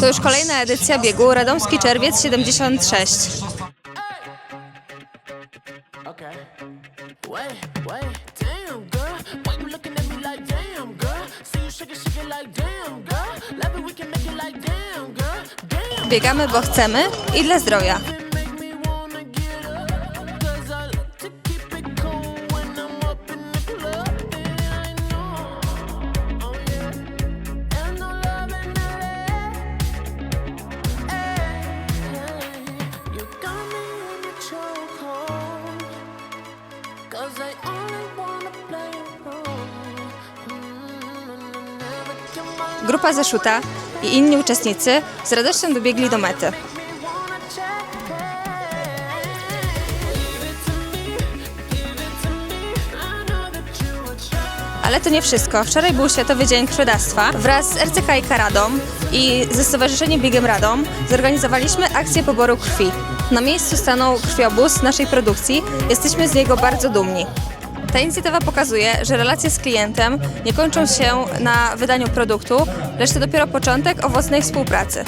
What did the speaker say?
To już kolejna edycja biegu. Radomski Czerwiec 76. Okay. Wait, wait, damn girl. Why Cause I only wanna play. Mm, Grupa Zeszuta i inni uczestnicy z radością dobiegli do mety. Ale to nie wszystko. Wczoraj był Światowy Dzień Krwiodawstwa. Wraz z RCK i Radom i ze Stowarzyszeniem Biegiem Radom zorganizowaliśmy akcję poboru krwi. Na miejscu stanął krwiobóz naszej produkcji. Jesteśmy z niego bardzo dumni. Ta inicjatywa pokazuje, że relacje z klientem nie kończą się na wydaniu produktu, lecz to dopiero początek owocnej współpracy.